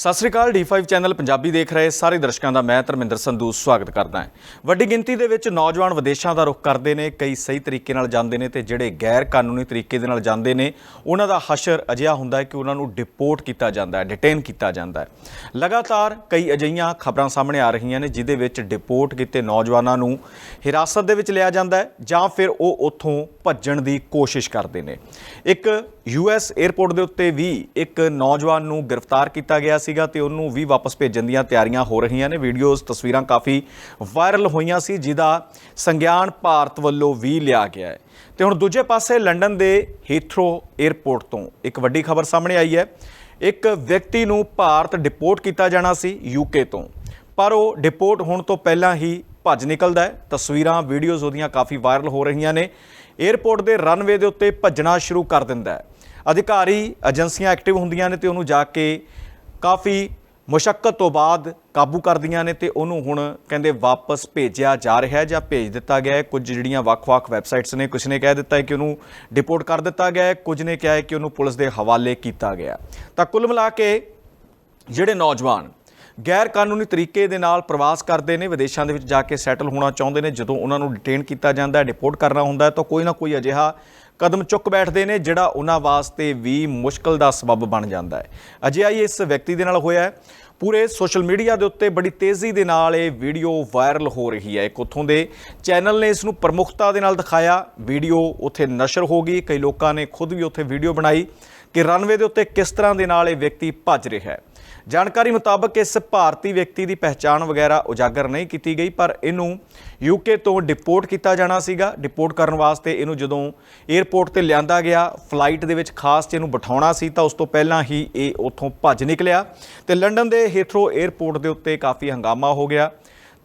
ਸਤਿ ਸ੍ਰੀ ਅਕਾਲ D5 channel Punjabi ਦੇਖ ਰਹੇ ਸਾਰੇ ਦਰਸ਼ਕਾਂ ਦਾ ਮੈਂ ਧਰਮਿੰਦਰ ਸੰਧੂ ਸਵਾਗਤ ਕਰਦਾ ਹਾਂ। ਵੱਡੀ ਗਿਣਤੀ ਦੇ ਵਿੱਚ ਨੌਜਵਾਨ ਵਿਦੇਸ਼ਾਂ ਦਾ ਰੁਖ ਕਰਦੇ ਨੇ, ਕਈ ਸਹੀ ਤਰੀਕੇ ਨਾਲ ਜਾਂਦੇ ਨੇ ਤੇ ਜਿਹੜੇ ਗੈਰ ਕਾਨੂੰਨੀ ਤਰੀਕੇ ਦੇ ਨਾਲ ਜਾਂਦੇ ਨੇ, ਉਹਨਾਂ ਦਾ ਹਸ਼ਰ ਅਜਿਹਾ ਹੁੰਦਾ ਹੈ ਕਿ ਉਹਨਾਂ ਨੂੰ ਡਿਪੋਰਟ ਕੀਤਾ ਜਾਂਦਾ ਹੈ ਡਿਟੇਨ ਕੀਤਾ ਜਾਂਦਾ ਹੈ। ਲਗਾਤਾਰ ਕਈ ਅਜਿਹੀਆਂ ਖਬਰਾਂ ਸਾਹਮਣੇ ਆ ਰਹੀਆਂ ਨੇ ਜਿਦੇ ਵਿੱਚ ਡਿਪੋਰਟ ਕੀਤੇ ਨੌਜਵਾਨਾਂ ਨੂੰ ਹਿਰਾਸਤ ਦੇ ਵਿੱਚ ਲਿਆ ਜਾਂਦਾ ਹੈ ਜਾਂ ਫਿਰ ਉਹ ਉੱਥੋਂ ਭੱਜਣ ਦੀ ਕੋਸ਼ਿਸ਼ ਕਰਦੇ ਨੇ। ਇੱਕ ਯੂਐਸ 에ਅਰਪੋਰਟ ਦੇ ਉੱਤੇ ਵੀ ਇੱਕ ਨੌਜਵਾਨ ਨੂੰ ਗ੍ਰਿਫਤਾਰ ਕੀਤਾ ਗਿਆ ਸੀ। ਸੀਗਾ ਤੇ ਉਹਨੂੰ ਵੀ ਵਾਪਸ ਭੇਜਣ ਦੀਆਂ ਤਿਆਰੀਆਂ ਹੋ ਰਹੀਆਂ ਨੇ। ਵੀਡੀਓਜ਼, ਤਸਵੀਰਾਂ ਕਾਫੀ ਵਾਇਰਲ ਹੋਈਆਂ ਸੀ, ਜਿਹਦਾ ਸੰਗਿਆਨ ਭਾਰਤ ਵੱਲੋਂ ਵੀ ਲਿਆ ਗਿਆ ਹੈ। ਤੇ ਹੁਣ ਦੂਜੇ ਪਾਸੇ ਲੰਡਨ ਦੇ ਹੀਥਰੋ 에ਅਰਪੋਰਟ ਤੋਂ ਇੱਕ ਵੱਡੀ ਖਬਰ ਸਾਹਮਣੇ ਆਈ ਹੈ। ਇੱਕ ਵਿਅਕਤੀ ਨੂੰ ਭਾਰਤ ਡਿਪੋਰਟ ਕੀਤਾ ਜਾਣਾ ਸੀ ਯੂਕੇ ਤੋਂ। ਪਰ ਉਹ ਡਿਪੋਰਟ ਹੋਣ ਤੋਂ ਪਹਿਲਾਂ ਹੀ ਭੱਜ ਨਿਕਲਦਾ ਹੈ। ਤਸਵੀਰਾਂ, ਵੀਡੀਓਜ਼ ਉਹਦੀਆਂ ਕਾਫੀ ਵਾਇਰਲ ਹੋ ਰਹੀਆਂ ਨੇ। 에ਅਰਪੋਰਟ ਦੇ ਰਨਵੇ ਦੇ ਉੱਤੇ ਭੱਜਣਾ ਸ਼ੁਰੂ ਕਰ ਦਿੰਦਾ ਹੈ। ਅਧਿਕਾਰੀ ਏਜੰਸੀਆਂ ਐਕਟਿਵ ਹੁੰਦੀਆਂ ਨੇ ਤੇ ਉਹਨੂੰ ਜਾ ਕੇ ਕਾਫੀ ਮੁਸ਼ਕਲ ਤੋਂ ਬਾਅਦ ਕਾਬੂ ਕਰਦੀਆਂ ਨੇ ਤੇ ਉਹਨੂੰ ਹੁਣ ਕਹਿੰਦੇ ਵਾਪਸ ਭੇਜਿਆ ਜਾ ਰਿਹਾ ਹੈ ਜਾਂ ਭੇਜ ਦਿੱਤਾ ਗਿਆ ਹੈ। ਕੁਝ ਜਿਹੜੀਆਂ ਵੱਖ-ਵੱਖ ਵੈਬਸਾਈਟਸ ਨੇ, ਕੁਝ ਨੇ ਕਹਿ ਦਿੱਤਾ ਹੈ ਕਿ ਉਹਨੂੰ ਡਿਪੋਰਟ ਕਰ ਦਿੱਤਾ ਗਿਆ ਹੈ, ਕੁਝ ਨੇ ਕਿਹਾ ਹੈ ਕਿ ਉਹਨੂੰ ਪੁਲਿਸ ਦੇ ਹਵਾਲੇ ਕੀਤਾ ਗਿਆ ਤਾਂ ਕੁੱਲ ਮਿਲਾ ਕੇ ਜਿਹੜੇ ਨੌਜਵਾਨ ਗੈਰ ਕਾਨੂੰਨੀ ਤਰੀਕੇ ਦੇ ਨਾਲ ਪ੍ਰਵਾਸ ਕਰਦੇ ਨੇ, ਵਿਦੇਸ਼ਾਂ ਦੇ ਵਿੱਚ ਜਾ ਕੇ ਸੈਟਲ ਹੋਣਾ ਚਾਹੁੰਦੇ ਨੇ, ਜਦੋਂ ਉਹਨਾਂ ਨੂੰ ਡਿਟੇਨ ਕੀਤਾ ਜਾਂਦਾ ਹੈ ਡਿਪੋਰਟ ਕਰਨਾ ਹੁੰਦਾ ਹੈ, ਤਾਂ ਕੋਈ ਨਾ ਕੋਈ ਅਜਿਹਾ ਕਦਮ ਚੁੱਕ ਬੈਠਦੇ ਨੇ, ਜਿਹੜਾ ਉਹਨਾਂ ਵਾਸਤੇ ਵੀ ਮੁਸ਼ਕਲ ਦਾ ਸਬਬ ਬਣ ਜਾਂਦਾ ਹੈ। ਅਜਿਹਾ ਹੀ ਇਸ ਵਿਅਕਤੀ ਦੇ ਨਾਲ ਹੋਇਆ ਹੈ। ਪੂਰੇ ਸੋਸ਼ਲ ਮੀਡੀਆ ਦੇ ਉੱਤੇ ਬੜੀ ਤੇਜ਼ੀ ਦੇ ਨਾਲ ਇਹ ਵੀਡੀਓ ਵਾਇਰਲ ਹੋ ਰਹੀ ਹੈ। ਇੱਕ ਉੱਥੋਂ ਦੇ ਚੈਨਲ ਨੇ ਇਸ ਨੂੰ ਪ੍ਰਮੁਖਤਾ ਦੇ ਨਾਲ ਦਿਖਾਇਆ। ਵੀਡੀਓ ਉੱਥੇ ਨਸ਼ਰ ਹੋ ਗਈ। ਕਈ ਲੋਕਾਂ ਨੇ ਖੁਦ ਵੀ ਉੱਥੇ ਵੀਡੀਓ ਬਣਾਈ ਕਿ ਰਨਵੇ ਦੇ ਉੱਤੇ ਕਿਸ ਤਰ੍ਹਾਂ ਦੇ ਨਾਲ ਇਹ ਵਿਅਕਤੀ ਭੱਜ ਰਿਹਾ ਹੈ। ਜਾਣਕਾਰੀ ਮੁਤਾਬਕ ਇਸ ਭਾਰਤੀ ਵਿਅਕਤੀ ਦੀ ਪਹਿਚਾਣ ਵਗੈਰਾ ਉਜਾਗਰ ਨਹੀਂ ਕੀਤੀ ਗਈ, ਪਰ ਇਹਨੂੰ ਯੂਕੇ ਤੋਂ ਡਿਪੋਰਟ ਕੀਤਾ ਜਾਣਾ ਸੀਗਾ। ਡਿਪੋਰਟ ਕਰਨ ਵਾਸਤੇ ਇਹਨੂੰ ਜਦੋਂ 에ਅਰਪੋਰਟ ਤੇ ਲਿਆਂਦਾ ਗਿਆ ਫਲਾਈਟ ਦੇ ਵਿੱਚ ਖਾਸ ਚ ਇਹਨੂੰ ਬਿਠਾਉਣਾ ਸੀ, ਤਾਂ ਉਸ ਤੋਂ ਪਹਿਲਾਂ ਹੀ ਇਹ ਉੱਥੋਂ ਭੱਜ ਨਿਕਲਿਆ। ਤੇ ਲੰਡਨ ਦੇ ਹੀਥਰੋ 에ਅਰਪੋਰਟ ਦੇ ਉੱਤੇ ਕਾਫੀ ਹੰਗਾਮਾ ਹੋ ਗਿਆ।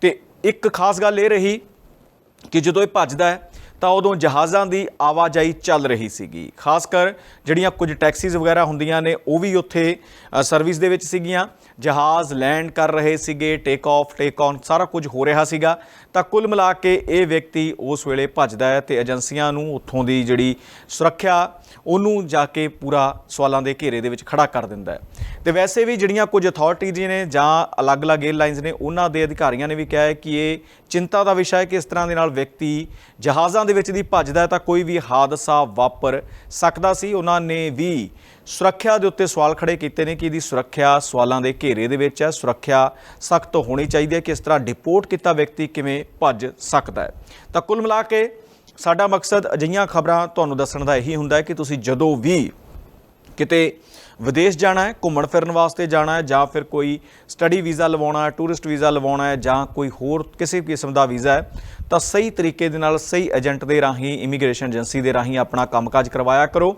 ਤੇ ਇੱਕ ਖਾਸ ਗੱਲ ਇਹ ਰਹੀ ਕਿ ਜਦੋਂ ਇਹ ਭੱਜਦਾ ਹੈ ਤਾਂ ਉਦੋਂ ਜਹਾਜ਼ਾਂ ਦੀ ਆਵਾਜਾਈ ਚੱਲ ਰਹੀ ਸੀਗੀ। ਖਾਸ ਕਰ ਜਿਹੜੀਆਂ ਕੁਝ ਟੈਕਸੀਜ਼ ਵਗੈਰਾ ਹੁੰਦੀਆਂ ਨੇ, ਉਹ ਵੀ ਉੱਥੇ ਸਰਵਿਸ ਦੇ ਵਿੱਚ ਸੀਗੀਆਂ। ਜਹਾਜ਼ ਲੈਂਡ ਕਰ ਰਹੇ ਸੀਗੇ ਟੇਕ ਆਫ ਟੇਕ ਔਨ ਸਾਰਾ ਕੁਝ ਹੋ ਰਿਹਾ ਸੀਗਾ। ਤਾਂ ਕੁੱਲ ਮਿਲਾ ਕੇ ਇਹ ਵਿਅਕਤੀ ਉਸ ਵੇਲੇ ਭੱਜਦਾ ਹੈ ਤੇ ਏਜੰਸੀਆਂ ਨੂੰ ਉੱਥੋਂ ਦੀ ਜਿਹੜੀ ਸੁਰੱਖਿਆ, ਉਹਨੂੰ ਜਾ ਕੇ ਪੂਰਾ ਸਵਾਲਾਂ ਦੇ ਘੇਰੇ ਦੇ ਵਿੱਚ ਖੜਾ ਕਰ ਦਿੰਦਾ ਹੈ। ਤੇ ਵੈਸੇ ਵੀ ਜਿਹੜੀਆਂ ਕੁਝ ਅਥਾਰਟੀਜ਼ ਨੇ ਜਾਂ ਅਲੱਗ-ਅਲੱਗ 에ਅਰਲਾਈਨਸ ਨੇ, ਉਹਨਾਂ ਦੇ ਅਧਿਕਾਰੀਆਂ ਨੇ ਵੀ ਕਿਹਾ ਹੈ ਕਿ ਇਹ ਚਿੰਤਾ ਦਾ ਵਿਸ਼ਾ ਹੈ ਕਿ ਇਸ ਤਰ੍ਹਾਂ ਦੇ ਨਾਲ ਵਿਅਕਤੀ ਜਹਾਜ਼ਾਂ ਦੇ ਵਿੱਚ ਦੀ ਭੱਜਦਾ ਤਾਂ ਕੋਈ ਵੀ ਹਾਦਸਾ ਵਾਪਰ ਸਕਦਾ ਸੀ। ਉਹਨਾਂ ਨੇ ਵੀ ਸੁਰੱਖਿਆ ਦੇ ਉੱਤੇ ਸਵਾਲ ਖੜੇ ਕੀਤੇ ਨੇ ਕਿ ਇਹਦੀ ਸੁਰੱਖਿਆ ਸਵਾਲਾਂ ਦੇ ਘੇਰੇ ਦੇ ਵਿੱਚ ਹੈ। ਸੁਰੱਖਿਆ ਸਖਤ ਹੋਣੀ ਚਾਹੀਦੀ ਹੈ ਕਿ ਇਸ ਤਰ੍ਹਾਂ ਡਿਪੋਰਟ ਕੀਤਾ ਵਿਅਕਤੀ ਕਿਵੇਂ ਭੱਜ ਸਕਦਾ ਹੈ। ਤਾਂ ਕੁੱਲ ਮਿਲਾ ਕੇ ਸਾਡਾ ਮਕਸਦ ਅਜਿਹੀਆਂ ਖਬਰਾਂ ਤੁਹਾਨੂੰ ਦੱਸਣ ਦਾ ਇਹੀ ਹੁੰਦਾ ਹੈ ਕਿ ਤੁਸੀਂ ਜਦੋਂ ਵੀ ਕਿਤੇ ਵਿਦੇਸ਼ ਜਾਣਾ ਹੈ, ਘੁੰਮਣ ਫਿਰਨ ਵਾਸਤੇ ਜਾਣਾ ਹੈ ਜਾਂ ਫਿਰ ਕੋਈ ਸਟੱਡੀ ਵੀਜ਼ਾ ਲਵਾਉਣਾ ਹੈ ਟੂਰਿਸਟ ਵੀਜ਼ਾ ਲਵਾਉਣਾ ਹੈ ਜਾਂ ਕੋਈ ਹੋਰ ਕਿਸੇ ਵੀ ਕਿਸਮ ਦਾ ਵੀਜ਼ਾ ਹੈ, ਤਾਂ ਸਹੀ ਤਰੀਕੇ ਦੇ ਨਾਲ, ਸਹੀ ਏਜੰਟ ਦੇ ਰਾਹੀਂ ਇਮੀਗ੍ਰੇਸ਼ਨ ਏਜੰਸੀ ਦੇ ਰਾਹੀਂ ਆਪਣਾ ਕੰਮਕਾਜ ਕਰਵਾਇਆ ਕਰੋ।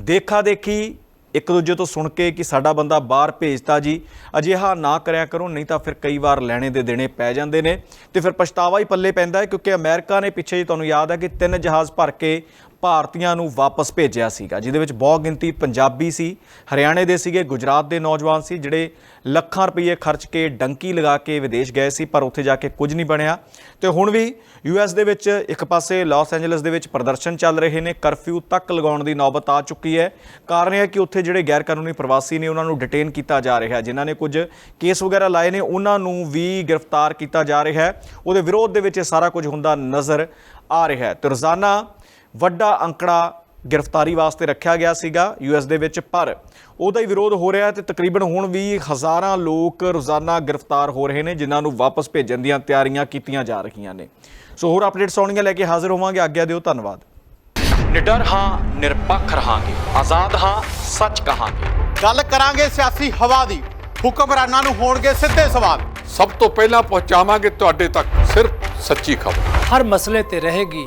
ਦੇਖਾ ਦੇਖੀ ਇੱਕ ਦੂਜੇ ਤੋਂ ਸੁਣ ਕੇ ਕਿ ਸਾਡਾ ਬੰਦਾ ਬਾਹਰ ਭੇਜਤਾ ਜੀ, ਅਜਿਹਾ ਨਾ ਕਰਿਆ ਕਰੋ, ਨਹੀਂ ਤਾਂ ਫਿਰ ਕਈ ਵਾਰ ਲੈਣੇ ਦੇ ਦੇਣੇ ਪੈ ਜਾਂਦੇ ਨੇ। ਤੇ ਫਿਰ ਪਛਤਾਵਾ ਹੀ ਪੱਲੇ ਪੈਂਦਾ ਹੈ ਕਿਉਂਕਿ ਅਮਰੀਕਾ ਨੇ ਪਿੱਛੇ ਜੀ ਤੁਹਾਨੂੰ ਯਾਦ ਹੈ ਕਿ ਤਿੰਨ ਜਹਾਜ਼ ਭਰ ਕੇ ਭਾਰਤੀਆਂ ਨੂੰ ਵਾਪਸ ਭੇਜਿਆ ਸੀਗਾ, ਜਿਹਦੇ ਵਿੱਚ ਬਹੁ ਗਿਣਤੀ ਪੰਜਾਬੀ ਸੀ, ਹਰਿਆਣੇ ਦੇ ਸੀਗੇ, ਗੁਜਰਾਤ ਦੇ ਨੌਜਵਾਨ ਸੀ, ਜਿਹੜੇ ਲੱਖਾਂ ਰੁਪਏ ਖਰਚ ਕੇ ਡੰਕੀ ਲਗਾ ਕੇ ਵਿਦੇਸ਼ ਗਏ ਸੀ, ਪਰ ਉੱਥੇ ਜਾ ਕੇ ਕੁਝ ਨਹੀਂ ਬਣਿਆ। ਤੇ ਹੁਣ ਵੀ ਯੂਐਸ ਦੇ ਵਿੱਚ ਇੱਕ ਪਾਸੇ ਲਾਸ ਐਂਜਲਸ ਦੇ ਵਿੱਚ ਪ੍ਰਦਰਸ਼ਨ ਚੱਲ ਰਹੇ ਨੇ, ਕਰਫਿਊ ਤੱਕ ਲਗਾਉਣ ਦੀ ਨੌਬਤ ਆ ਚੁੱਕੀ ਹੈ। ਕਾਰਨ ਇਹ ਹੈ ਕਿ ਉੱਥੇ ਜਿਹੜੇ ਗੈਰ ਕਾਨੂੰਨੀ ਪ੍ਰਵਾਸੀ ਨੇ, ਉਹਨਾਂ ਨੂੰ ਡਿਟੇਨ ਕੀਤਾ ਜਾ ਰਿਹਾ ਜਿਨ੍ਹਾਂ ਨੇ ਕੁਝ ਕੇਸ ਵਗੈਰਾ ਲਾਏ ਨੇ, ਉਹਨਾਂ ਨੂੰ ਵੀ ਗ੍ਰਿਫਤਾਰ ਕੀਤਾ ਜਾ ਰਿਹਾ ਹੈ। ਉਹਦੇ ਵਿਰੋਧ ਦੇ ਵਿੱਚ ਇਹ ਸਾਰਾ ਕੁਝ ਹੁੰਦਾ ਨਜ਼ਰ ਆ ਰਿਹਾ ਹੈ। ਤੇ ਰੋਜ਼ਾਨਾ ਵੱਡਾ ਅੰਕੜਾ ਗ੍ਰਿਫਤਾਰੀ ਵਾਸਤੇ ਰੱਖਿਆ ਗਿਆ ਸੀਗਾ ਯੂਐਸ ਦੇ ਵਿੱਚ ਪਰ ਉਹਦਾ ਹੀ ਵਿਰੋਧ ਹੋ ਰਿਹਾ ਹੈ ਤੇ ਤਕਰੀਬਨ ਹੁਣ ਵੀ ਹਜ਼ਾਰਾਂ ਲੋਕ ਰੋਜ਼ਾਨਾ ਗ੍ਰਿਫਤਾਰ ਹੋ ਰਹੇ ਨੇ ਜਿਨ੍ਹਾਂ ਨੂੰ ਵਾਪਸ ਭੇਜਣ ਦੀਆਂ ਤਿਆਰੀਆਂ ਕੀਤੀਆਂ ਜਾ ਰਹੀਆਂ ਨੇ। ਸੋ ਹੋਰ ਅਪਡੇਟਸ ਆਉਣਗੀਆਂ ਲੈ ਕੇ ਹਾਜ਼ਰ ਹੋਵਾਂਗੇ। ਆਗਿਆ ਦਿਓ ਧੰਨਵਾਦ। ਨਿਡਰ ਹਾਂ ਨਿਰਪੱਖ ਰਹਾਂਗੇ। ਆਜ਼ਾਦ ਹਾਂ ਸੱਚ ਕਹਾਂਗੇ। ਗੱਲ ਕਰਾਂਗੇ ਸਿਆਸੀ ਹਵਾ ਦੀ। ਹੁਕਮਰਾਨਾਂ ਨੂੰ ਹੋਣਗੇ ਸਿੱਧੇ ਸਵਾਲ। ਸਭ ਤੋਂ ਪਹਿਲਾਂ ਪਹੁੰਚਾਵਾਂਗੇ ਤੁਹਾਡੇ ਤੱਕ ਸਿਰਫ ਸੱਚੀ ਖਬਰ। ਹਰ ਮਸਲੇ ਤੇ ਰਹੇਗੀ